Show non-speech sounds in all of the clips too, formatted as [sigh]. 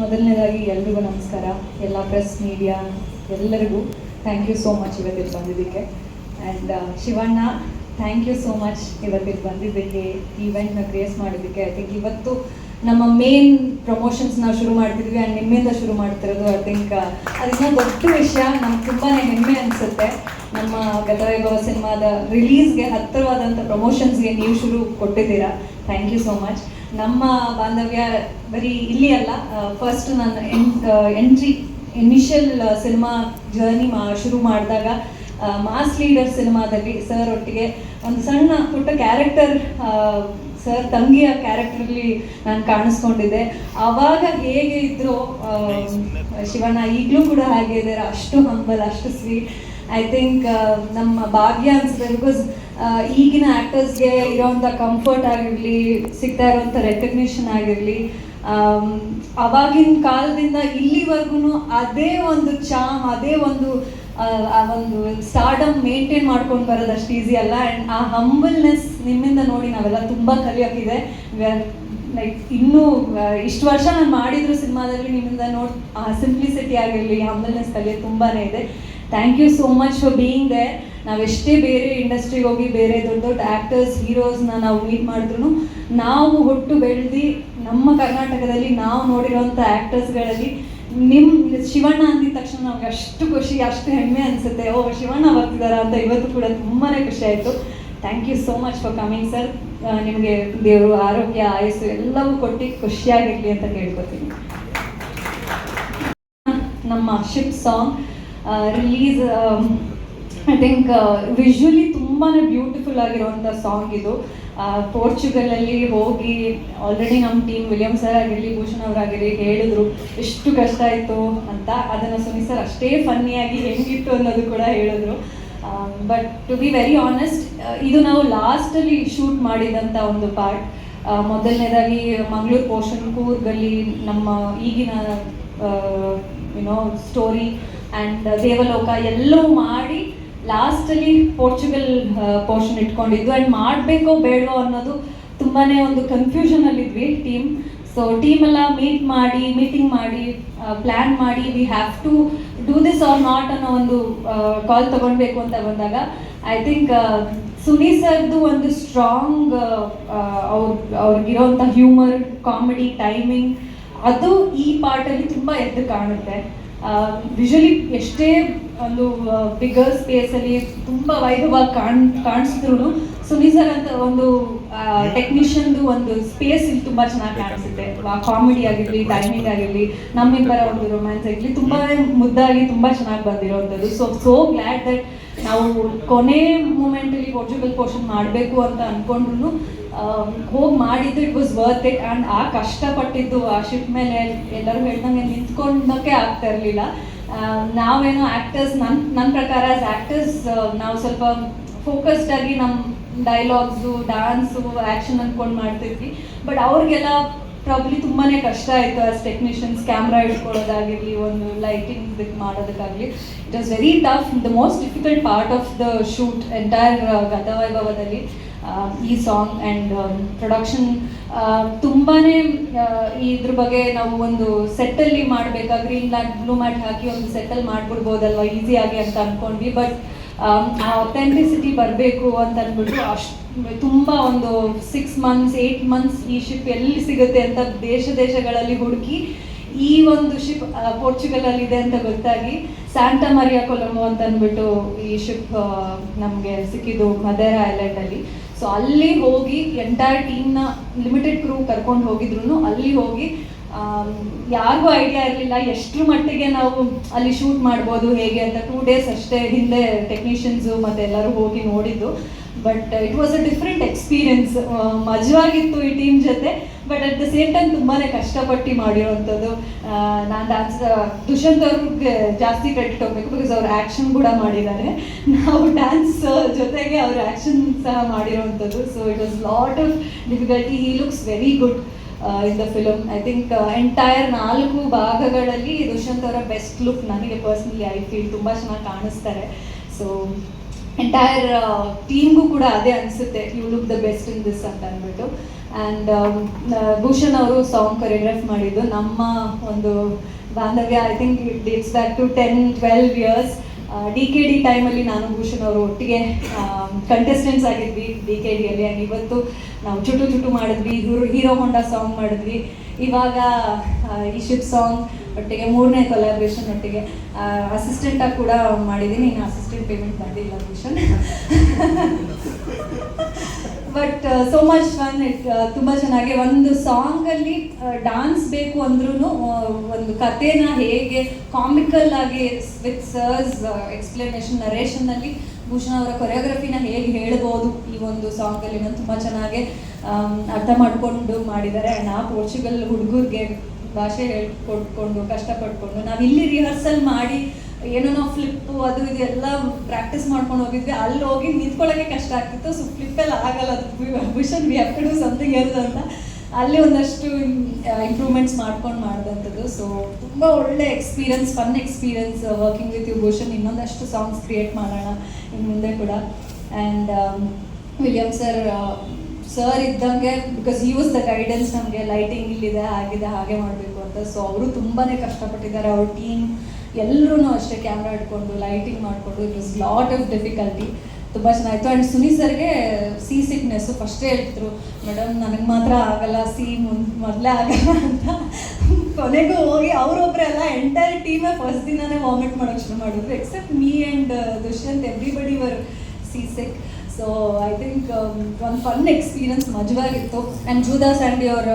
ಮೊದಲನೇದಾಗಿ ಎಲ್ರಿಗೂ ನಮಸ್ಕಾರ. ಎಲ್ಲ ಪ್ರೆಸ್ ಮೀಡಿಯಾ ಎಲ್ಲರಿಗೂ ಥ್ಯಾಂಕ್ ಯು ಸೋ ಮಚ್ ಇವತ್ತಿಗೆ ಬಂದಿದ್ದಕ್ಕೆ. And Shivanna thank you so much ಇವತ್ತಿಗೆ ಬಂದಿದ್ದಕ್ಕೆ ಈವೆಂಟ್ನ ಕ್ರಿಯೇಟ್ ಮಾಡಿದ್ದಕ್ಕೆ. ಐ ಥಿಂಕ್ ಇವತ್ತು ನಮ್ಮ ಮೇನ್ ಪ್ರಮೋಷನ್ಸ್ ನಾವು ಶುರು ಮಾಡ್ತಿದ್ವಿ ಆ್ಯಂಡ್ ನಿಮ್ಮಿಂದ ಶುರು ಮಾಡ್ತಿರೋದು ಐ ಥಿಂಕ್ ಅದನ್ನ ದೊಡ್ಡ ವಿಷಯ, ನಮ್ಗೆ ತುಂಬಾ ಹೆಮ್ಮೆ ಅನಿಸುತ್ತೆ. ನಮ್ಮ ಗತವೈಭವ ಸಿನಿಮಾದ ರಿಲೀಸ್ಗೆ ಹತ್ತಿರವಾದಂಥ ಪ್ರಮೋಷನ್ಸ್ಗೆ ನೀವು ಶುರು ಕೊಟ್ಟಿದ್ದೀರಾ. ಥ್ಯಾಂಕ್ ಯು ಸೋ ಮಚ್ ನಮ್ಮ ಬಾಂಧವ್ಯ ಬರೀ ಇಲ್ಲಿ ಅಲ್ಲ ಫಸ್ಟ್ ನಾನು ಎಂಟ್ರಿ ಇನಿಷಿಯಲ್ ಸಿನಿಮಾ ಜರ್ನಿ ಮಾ, ಶುರು ಮಾಡಿದಾಗ ಮಾಸ್ ಲೀಡರ್ ಸಿನಿಮಾದಲ್ಲಿ ಸರ್ ಒಟ್ಟಿಗೆ ಒಂದು ಸಣ್ಣ ಪುಟ್ಟ ಕ್ಯಾರೆಕ್ಟರ್ ಸರ್ ತಂಗಿಯ ಕ್ಯಾರೆಕ್ಟರ್ಲಿ ನಾನು ಕಾಣಿಸ್ಕೊಂಡಿದ್ದೆ. ಆವಾಗ ಹೇಗೆ ಇದ್ರು ಶಿವಣ್ಣ ಈಗಲೂ ಕೂಡ ಹಾಗೆ ಇದ್ದಾರೆ. ಅಷ್ಟು ಹಂಬಲ್ ಅಷ್ಟು ಸ್ವೀಟ್ ಐ ಥಿಂಕ್ ನಮ್ಮ ಭಾಗ್ಯ ಅನ್ಸಿದೆ ಬಿಕಾಸ್ ಈಗಿನ ಆ್ಯಕ್ಟರ್ಸ್ಗೆ ಇರೋವಂಥ ಕಂಫರ್ಟ್ ಆಗಿರಲಿ ಸಿಗ್ತಾ ಇರೋವಂಥ ರೆಕಗ್ನಿಷನ್ ಆಗಿರಲಿ ಅವಾಗಿನ ಕಾಲದಿಂದ ಇಲ್ಲಿವರೆಗೂ ಅದೇ ಒಂದು ಚಾಮ್ ಅದೇ ಒಂದು ಆ, ಆ ಒಂದು ಸ್ಟಾರ್ಡಮ್ ಮೇಂಟೈನ್ ಮಾಡ್ಕೊಂಡು ಬರೋದು ಅಷ್ಟು ಈಸಿ ಅಲ್ಲ. ಆ್ಯಂಡ್ ಆ ಹಂಬಲ್ನೆಸ್ ನಿಮ್ಮಿಂದ ನೋಡಿ ನಾವೆಲ್ಲ ತುಂಬ ಕಲಿಯೋಕ್ಕಿದೆ ಲೈಕ್ ಇನ್ನೂ ಇಷ್ಟು ವರ್ಷ ನಾನು ಮಾಡಿದ್ರು ಸಿನಿಮಾದಲ್ಲಿ ನಿಮ್ಮಿಂದ ನೋಡಿ ಆ ಸಿಂಪ್ಲಿಸಿಟಿ ಆಗಿರಲಿ ಹಂಬಲ್ನೆಸ್ ಕಲಿಯೋದು ತುಂಬಾ ಇದೆ. Thank you so much for being there ನಾವೆಷ್ಟೇ ಬೇರೆ ಇಂಡಸ್ಟ್ರಿಗೆ ಹೋಗಿ ಬೇರೆ ದೊಡ್ಡ ದೊಡ್ಡ ಆ್ಯಕ್ಟರ್ಸ್ ಹೀರೋಸ್ನ ನಾವು ಮೀಟ್ ಮಾಡಿದ್ರು ನಾವು ಹುಟ್ಟು ಬೆಳೆದು ನಮ್ಮ ಕರ್ನಾಟಕದಲ್ಲಿ ನಾವು ನೋಡಿರುವಂಥ ಆ್ಯಕ್ಟರ್ಸ್ಗಳಲ್ಲಿ ನಿಮ್ಮ ಶಿವಣ್ಣ ಅಂದಿದ ತಕ್ಷಣ ನಮ್ಗೆ ಅಷ್ಟು ಖುಷಿ, ಅಷ್ಟು ಹೆಮ್ಮೆ ಅನಿಸುತ್ತೆ. ಓ, ಶಿವಣ್ಣ ಬರ್ತಿದಾರ ಅಂತ ಇವತ್ತು ಕೂಡ ತುಂಬಾ ಖುಷಿ ಆಯಿತು. Thank you so much for coming sir ನಿಮಗೆ ದೇವರು ಆರೋಗ್ಯ, ಆಯಸ್ಸು ಎಲ್ಲವೂ ಕೊಟ್ಟು ಖುಷಿಯಾಗಿರಲಿ ಅಂತ ಕೇಳ್ಕೊತೀನಿ. ನಮ್ಮ ship song release I think visually ತುಂಬಾ ಬ್ಯೂಟಿಫುಲ್ ಆಗಿರುವಂಥ ಸಾಂಗ್ ಇದು. ಪೋರ್ಚುಗಲಲ್ಲಿ ಹೋಗಿ ಆಲ್ರೆಡಿ ನಮ್ಮ ಟೀಮ್ ವಿಲಿಯಮ್ ಸರ್ ಆಗಿರಲಿ, ಭೂಷಣ್ ಅವರಾಗಿರಲಿ ಹೇಳಿದ್ರು ಎಷ್ಟು ಕಷ್ಟ ಆಯಿತು ಅಂತ ಅದನ್ನು ಸುನಿ ಸರ್ ಅಷ್ಟೇ ಫನ್ನಿಯಾಗಿ ಹೆಂಗಿತ್ತು ಅನ್ನೋದು ಕೂಡ ಹೇಳಿದ್ರು. But to be very honest ಇದು ನಾವು ಲಾಸ್ಟಲ್ಲಿ ಶೂಟ್ ಮಾಡಿದಂಥ ಒಂದು ಪಾರ್ಟ್ ಮೊದಲನೇದಾಗಿ ಮಂಗಳೂರು ಪೋಷನ್ ಕೂರ್ಗಲ್ಲಿ ನಮ್ಮ ಈಗಿನ ಯುನೋ ಸ್ಟೋರಿ ಆ್ಯಂಡ್ ದೇವಲೋಕ ಎಲ್ಲವೂ ಮಾಡಿ ಲಾಸ್ಟಲ್ಲಿ ಪೋರ್ಚುಗಲ್ ಪೋರ್ಷನ್ ಇಟ್ಕೊಂಡಿದ್ದು. ಆ್ಯಂಡ್ ಮಾಡಬೇಕೋ ಬೇಡವೋ ಅನ್ನೋದು ತುಂಬಾ ಒಂದು ಕನ್ಫ್ಯೂಷನಲ್ಲಿದ್ವಿ ಟೀಮ್ ಸೊ ಟೀಮ್ ಎಲ್ಲ ಮೀಟ್ ಮಾಡಿ ಮೀಟಿಂಗ್ ಮಾಡಿ ಪ್ಲ್ಯಾನ್ ಮಾಡಿ we have to do this or not ಅನ್ನೋ ಒಂದು ಕಾಲ್ ತಗೊಳ್ಬೇಕು ಅಂತ ಬಂದಾಗ ಐ ಥಿಂಕ್ ಸುನಿ ಸರ್ದು ಒಂದು ಸ್ಟ್ರಾಂಗ್ ಅವ್ರ, ಅವ್ರಿಗಿರೋಂಥ ಹ್ಯೂಮರ್ ಕಾಮಿಡಿ ಟೈಮಿಂಗ್ ಅದು ಈ ಪಾರ್ಟಲ್ಲಿ ತುಂಬ ಎದ್ದು ಕಾಣುತ್ತೆ. ವಿಜುವಲಿ ಎಷ್ಟೇ ಒಂದು ಬಿಗರ್ ಸ್ಪೇಸಲ್ಲಿ ತುಂಬ ವೈಭವವಾಗಿ ಕಾಣ್ ಕಾಣಿಸಿದ್ರು ಸುನಿ ಸರ್ ಅಂತ ಒಂದು ಟೆಕ್ನಿಷಿಯನ್ದು ಒಂದು ಸ್ಪೇಸ್ ಇಲ್ಲಿ ತುಂಬ ಚೆನ್ನಾಗಿ ಕಾಣಿಸುತ್ತೆ. ಕಾಮಿಡಿ ಆಗಿರಲಿ ಟೈಮಿಂಗ್ ಆಗಿರಲಿ ನಮ್ಮಿಬ್ಬರ ಒಂದು ರೊಮ್ಯಾನ್ಸ್ ಆಗಿರಲಿ ತುಂಬ ಮುದ್ದಾಗಿ ತುಂಬ ಚೆನ್ನಾಗಿ ಬಂದಿರೋವಂಥದ್ದು ಸೊ ಸೋ ಗ್ಲ್ಯಾಡ್ ದಟ್ ನಾವು ಕೊನೆ ಮೂಮೆಂಟಲ್ಲಿ ಪೋರ್ಚುಗಲ್ ಪೋರ್ಷನ್ ಮಾಡಬೇಕು ಅಂತ ಅಂದ್ಕೊಂಡ್ರು ಹೋಗಿ ಮಾಡಿದ್ದು it was worth it and ಆ ಕಷ್ಟಪಟ್ಟಿದ್ದು, ಆ ಶಿಪ್ ಮೇಲೆ ಎಲ್ಲರೂ ಹೇಳ್ದಂಗೆ ನಿಂತ್ಕೊಂಡಕ್ಕೆ ಆಗ್ತಾ ಇರಲಿಲ್ಲ. ನಾವೇನೋ ಆ್ಯಕ್ಟರ್ಸ್ ನನ್ನ ನನ್ನ ಪ್ರಕಾರ ಆಸ್ ಆ್ಯಕ್ಟರ್ಸ್ ನಾವು ಸ್ವಲ್ಪ ಫೋಕಸ್ಡ್ ಆಗಿ ನಮ್ಮ ಡೈಲಾಗ್ಸು ಡ್ಯಾನ್ಸು ಆ್ಯಕ್ಷನ್ ಅಂದ್ಕೊಂಡು ಮಾಡ್ತಿದ್ವಿ. ಬಟ್ ಅವ್ರಿಗೆಲ್ಲ ಪ್ರಾಬ್ಲಿ ತುಂಬಾ ಕಷ್ಟ ಆಯಿತು ಆಸ್ ಟೆಕ್ನಿಷಿಯನ್ಸ್ ಕ್ಯಾಮ್ರಾ ಇಟ್ಕೊಳ್ಳೋದಾಗಿರಲಿ ಒಂದು ಲೈಟಿಂಗ್ ಇದು ಮಾಡೋದಕ್ಕಾಗಲಿ. It was very tough the most difficult part of the shoot entire ಗತವೈಭವದಲ್ಲಿ ಈ ಸಾಂಗ್ ಆ್ಯಂಡ್ ಪ್ರೊಡಕ್ಷನ್ ತುಂಬಾ ಇದ್ರ ಬಗ್ಗೆ ನಾವು ಒಂದು ಸೆಟ್ಟಲ್ಲಿ ಮಾಡಬೇಕಾದ್ರೆ ಲ್ಯಾಂಡ್ ಬ್ಲೂ ಮ್ಯಾಟ್ ಹಾಕಿ ಒಂದು ಸೆಟ್ಟಲ್ಲಿ ಮಾಡಿಬಿಡ್ಬೋದಲ್ವ? ಈಸಿಯಾಗಿ ಅಂತ ಅಂದ್ಕೊಂಡ್ವಿ ಬಟ್ ಆ ಅಥೆಂಟಿಸಿಟಿ ಬರಬೇಕು ಅಂತ ಅಂದ್ಬಿಟ್ಟು ಅಷ್ಟು, ತುಂಬ ಒಂದು ಸಿಕ್ಸ್ ಮಂತ್ಸ್ ಏಯ್ಟ್ ಮಂತ್ಸ್ ಈ ಶಿಪ್ ಎಲ್ಲಿ ಸಿಗುತ್ತೆ ಅಂತ ದೇಶ ದೇಶಗಳಲ್ಲಿ ಹುಡುಕಿ ಈ ಒಂದು ಶಿಪ್ ಪೋರ್ಚುಗಲಲ್ಲಿ ಇದೆ ಅಂತ ಗೊತ್ತಾಗಿ ಸ್ಯಾಂಟಾ ಮರಿಯಾ ಕೊಲಂಬೋ ಅಂತ ಅಂದ್ಬಿಟ್ಟು ಈ ಶಿಪ್ ನಮಗೆ ಸಿಕ್ಕಿದ್ದು ಮದೇರಾ ಐಲ್ಯಾಂಡಲ್ಲಿ. ಸೊ ಅಲ್ಲಿ ಹೋಗಿ ಎಂಟೈರ್ ಟೀಮ್ನ ಲಿಮಿಟೆಡ್ ಕ್ರೂ ಕರ್ಕೊಂಡು ಹೋಗಿದ್ರು ಅಲ್ಲಿ ಹೋಗಿ ಯಾರಿಗೂ ಐಡಿಯಾ ಇರಲಿಲ್ಲ. ಎಷ್ಟರ ಮಟ್ಟಿಗೆ ನಾವು ಅಲ್ಲಿ ಶೂಟ್ ಮಾಡ್ಬೋದು, ಹೇಗೆ ಅಂತ ಟೂ ಡೇಸ್ ಅಷ್ಟೇ ಹಿಂದೆ ಟೆಕ್ನಿಷಿಯನ್ಸು ಮತ್ತೆ ಎಲ್ಲರೂ ಹೋಗಿ ನೋಡಿದ್ದು. But it was a different experience ಮಜವಾಗಿತ್ತು ಈ ಟೀಮ್ ಜೊತೆ but at the same time ತುಂಬಾ ಕಷ್ಟಪಟ್ಟು ಮಾಡಿರೋವಂಥದ್ದು. ನಾನು ಡ್ಯಾನ್ಸ್ ದುಷ್ಯಂತ್ ಅವ್ರಿಗೆ ಜಾಸ್ತಿ ಕ್ರೆಡಿಟ್ ಹೋಗ್ಬೇಕು ಬಿಕಾಸ್ ಅವ್ರ ಆ್ಯಕ್ಷನ್ ಕೂಡ ಮಾಡಿದ್ದಾರೆ. ನಾವು ಡ್ಯಾನ್ಸ್ ಜೊತೆಗೆ ಅವ್ರ ಆ್ಯಕ್ಷನ್ ಸಹ ಮಾಡಿರೋವಂಥದ್ದು. So it was lot of difficulty he looks very good in the film I think entire ನಾಲ್ಕು ಭಾಗಗಳಲ್ಲಿ ದುಷ್ಯಂತ್ ಅವರ ಬೆಸ್ಟ್ ಲುಕ್ ನನಗೆ ಪರ್ಸ್ನಲಿ ಐ ಫೀಲ್ ತುಂಬ ಚೆನ್ನಾಗಿ ಕಾಣಿಸ್ತಾರೆ. ಸೊ ಎಂಟೈರ್ ಟೀಮ್ಗೂ ಕೂಡ ಅದೇ ಅನಿಸುತ್ತೆ you look the best in this ಅಂತ ಅಂದ್ಬಿಟ್ಟು. ಆ್ಯಂಡ್ ಭೂಷಣ್ ಅವರು ಸಾಂಗ್ ಕೊರಿಯೋಗ್ರಾಫ್ ಮಾಡಿದ್ದು ನಮ್ಮ ಒಂದು ಬಾಂಧವ್ಯ. I think it dates back to ten twelve years D K D ಟೈಮಲ್ಲಿ ನಾನು ಭೂಷಣ್ ಅವರು ಒಟ್ಟಿಗೆ ಕಂಟೆಸ್ಟೆಂಟ್ಸ್ ಆಗಿದ್ವಿ. ಡಿ ಕೆ ಡಿಯಲ್ಲಿ ಆ್ಯಂಡ್ ಇವತ್ತು ನಾವು ಚುಟು ಚುಟು ಮಾಡಿದ್ವಿ. ಹೀರೋ ಹೀರೋ ಹೊಂಡಾ ಸಾಂಗ್ ಮಾಡಿದ್ವಿ. ಇವಾಗ ಈ ಶಿಪ್ ಸಾಂಗ್ ಒಟ್ಟಿಗೆ ಮೂರನೇ ಕೊಲಾಬ್ರೇಷನ್ ಒಟ್ಟಿಗೆ ಅಸಿಸ್ಟೆಂಟಾಗಿ ಕೂಡ ಮಾಡಿದ್ದೀನಿ. ಇನ್ನು ಅಸಿಸ್ಟೆಂಟ್ ಪೇಮೆಂಟ್ ಬಂದಿಲ್ಲ Bhushan. [laughs] But so much fun it ತುಂಬ ಚೆನ್ನಾಗಿ ಒಂದು ಸಾಂಗಲ್ಲಿ ಡಾನ್ಸ್ ಬೇಕು ಅಂದ್ರೂ ಒಂದು ಕಥೆನ ಹೇಗೆ ಕಾಮಿಕಲ್ ಆಗಿ ವಿತ್ ಸರ್ಸ್ ಎಕ್ಸ್ಪ್ಲನೇಷನ್ ನರೇಷನ್ನಲ್ಲಿ ಭೂಷಣ ಅವರ ಕೊರಿಯೋಗ್ರಫಿನ ಹೇಗೆ ಹೇಳ್ಬೋದು ಈ ಒಂದು ಸಾಂಗಲ್ಲಿ ನಾನು ತುಂಬ ಚೆನ್ನಾಗಿ ಅರ್ಥ ಮಾಡಿಕೊಂಡು ಮಾಡಿದ್ದಾರೆ. ಆ್ಯಂಡ್ ಆ ಪೋರ್ಚುಗಲ್ ಹುಡುಗರಿಗೆ ಭಾಷೆ ಹೇಳ್ಕೊಟ್ಕೊಂಡು, ಕಷ್ಟಪಟ್ಕೊಂಡು ನಾವು ಇಲ್ಲಿ ರಿಹರ್ಸಲ್ ಮಾಡಿ ಏನೋ ಫ್ಲಿಪ್ ಅದು ಇದು ಎಲ್ಲ ಪ್ರಾಕ್ಟೀಸ್ ಮಾಡ್ಕೊಂಡು ಹೋಗಿದ್ವಿ. ಅಲ್ಲಿ ಹೋಗಿ ನಿಂತ್ಕೊಳ್ಳೋಕೆ ಕಷ್ಟ ಆಗ್ತಿತ್ತು. ಸೊ ಫ್ಲಿಪ್ಪೆಲ್ಲ ಆಗಲ್ಲ. ಅದು vision we have to do something else ಅಂತ. ಅಲ್ಲಿ ಒಂದಷ್ಟು ಇಂಪ್ರೂವ್ಮೆಂಟ್ಸ್ ಮಾಡ್ಕೊಂಡು ಮಾಡಿದಂಥದ್ದು. ಸೊ ತುಂಬ ಒಳ್ಳೆ experience fun experience working with you Bhushan. ಇನ್ನೊಂದಷ್ಟು ಸಾಂಗ್ಸ್ ಕ್ರಿಯೇಟ್ ಮಾಡೋಣ ಇನ್ನು ಮುಂದೆ ಕೂಡ. ಆ್ಯಂಡ್ ವಿಲಿಯಮ್ ಸರ್ ಸರ್ ಇದ್ದಂಗೆ because he was the guidance ನಮಗೆ. ಲೈಟಿಂಗ್ ಇಲ್ಲಿದೆ ಆಗಿದೆ ಹಾಗೆ ಮಾಡಬೇಕು ಅಂತ. ಸೊ ಅವರು ತುಂಬಾ ಕಷ್ಟಪಟ್ಟಿದ್ದಾರೆ. ಅವ್ರ ಟೀಮ್ ಎಲ್ಲರೂ ಅಷ್ಟೇ ಕ್ಯಾಮ್ರಾ ಇಟ್ಕೊಂಡು ಲೈಟಿಂಗ್ ಮಾಡಿಕೊಂಡು it is lot of difficulty ತುಂಬ ಚೆನ್ನಾಗಿತ್ತು. ಆ್ಯಂಡ್ ಸುನಿ ಸರ್ಗೆ ಸಿ ಸಿಕ್ನೆಸ್ಸು ಫಸ್ಟೇ ಹೇಳ್ತಿದ್ರು ಮೇಡಮ್ ನನಗೆ ಮಾತ್ರ ಆಗಲ್ಲ ಸಿ ಮುನ್, ಮೊದಲೇ ಆಗಲ್ಲ ಅಂತ. ಕೊನೆಗೂ ಹೋಗಿ ಅವರೊಬ್ಬರೇ ಅಲ್ಲ ಎಂಟೈರ್ ಟೀಮೇ ಫಸ್ಟ್ ದಿನನೇ ವಾಮಿಟ್ ಮಾಡೋಕ್ಕೆ ಶುರು ಮಾಡಿದ್ರು except me and Dushyant everybody were C sick so I think ಒಂದು fun experience ಮಜವಾಗಿತ್ತು. And Judah's and your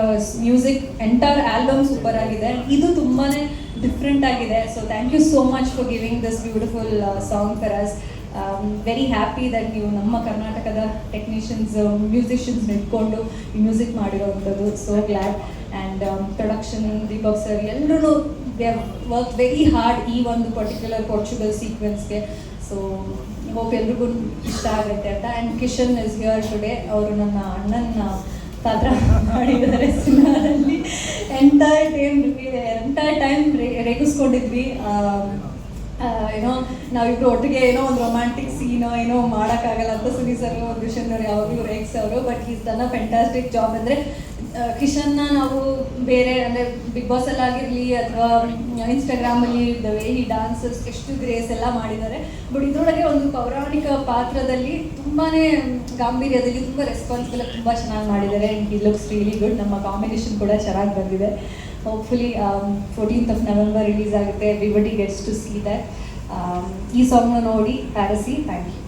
music entire album super ಆಗಿದೆ. ಇದು ತುಂಬಾ ಡಿಫ್ರೆಂಟ್ ಆಗಿದೆ. So thank you so much for giving this beautiful song for us very happy that ನೀವು ನಮ್ಮ ಕರ್ನಾಟಕದ technicians musicians ನಿಂತ್ಕೊಂಡು ಈ music ಮಾಡಿರೋವಂಥದ್ದು so glad and production Deepak sir ಎಲ್ಲರೂ ದೇ ವರ್ಕ್ ವೆರಿ ಹಾರ್ಡ್ ಈ ಒಂದು ಪರ್ಟಿಕ್ಯುಲರ್ ಪೋರ್ಚುಗಲ್ ಸೀಕ್ವೆನ್ಸ್ಗೆ ಸೊ ಹೋಪ್ ಎಲ್ರಿಗೂ ಇಷ್ಟ ಆಗುತ್ತೆ ಅಂತ. And Kishan is here today ಅವರು ನನ್ನ ಅಣ್ಣನ ಪಾತ್ರ ಮಾಡಿದ್ದಾರೆ ಸಿನಿಮಾದಲ್ಲಿ ಎಂಟೈರ್ ಟೈಮ್ ಎಂಟೈರ್ ಟೈಮ್ ರೇಗಿಸ್ಕೊಂಡಿದ್ವಿ ಏನೋ ನಾವಿಬ್ರು ಒಟ್ಟಿಗೆ ಏನೋ ಒಂದು ರೊಮ್ಯಾಂಟಿಕ್ ಸೀನೋ ಏನೋ ಮಾಡೋಕ್ಕಾಗಲ್ಲ ಅಂತ ಸುನಿ ಸರ್ ಒಂದು ಅವ್ರು ಯಾವಾಗಲೂ ರೇಕ್ಸ್ ಅವರು but he's done fantastic job ಅಂದರೆ ಕಿಶನ್ನ ನಾವು ಬೇರೆ, ಅಂದರೆ ಬಿಗ್ ಬಾಸ್ ಅಲ್ಲಿ ಆಗಿರಲಿ ಅಥವಾ ಇನ್ಸ್ಟಾಗ್ರಾಮಲ್ಲಿ ದ ವೇ ಹಿ ಡಾನ್ಸರ್ಸ್ ಎಷ್ಟು ಗ್ರೇಸ್ ಎಲ್ಲ ಮಾಡಿದ್ದಾರೆ. ಬಟ್ ಇದ್ರೊಳಗೆ ಒಂದು ಪೌರಾಣಿಕ ಪಾತ್ರದಲ್ಲಿ ತುಂಬಾ ಗಾಂಭೀರ್ಯದಲ್ಲಿ, ತುಂಬ ರೆಸ್ಪಾನ್ಸಿಬಲ್ ತುಂಬ ಚೆನ್ನಾಗಿ ಮಾಡಿದ್ದಾರೆ. And he looks really good ನಮ್ಮ ಕಾಂಬಿನೇಷನ್ ಕೂಡ ಚೆನ್ನಾಗಿ ಬಂದಿದೆ. Hopefully fourteenth of November release ಆಗುತ್ತೆ. Everybody gets to see that ಈ ಸಾಂಗ್ನ ನೋಡಿ ಪ್ಯಾರಸಿ ಥ್ಯಾಂಕ್ ಯು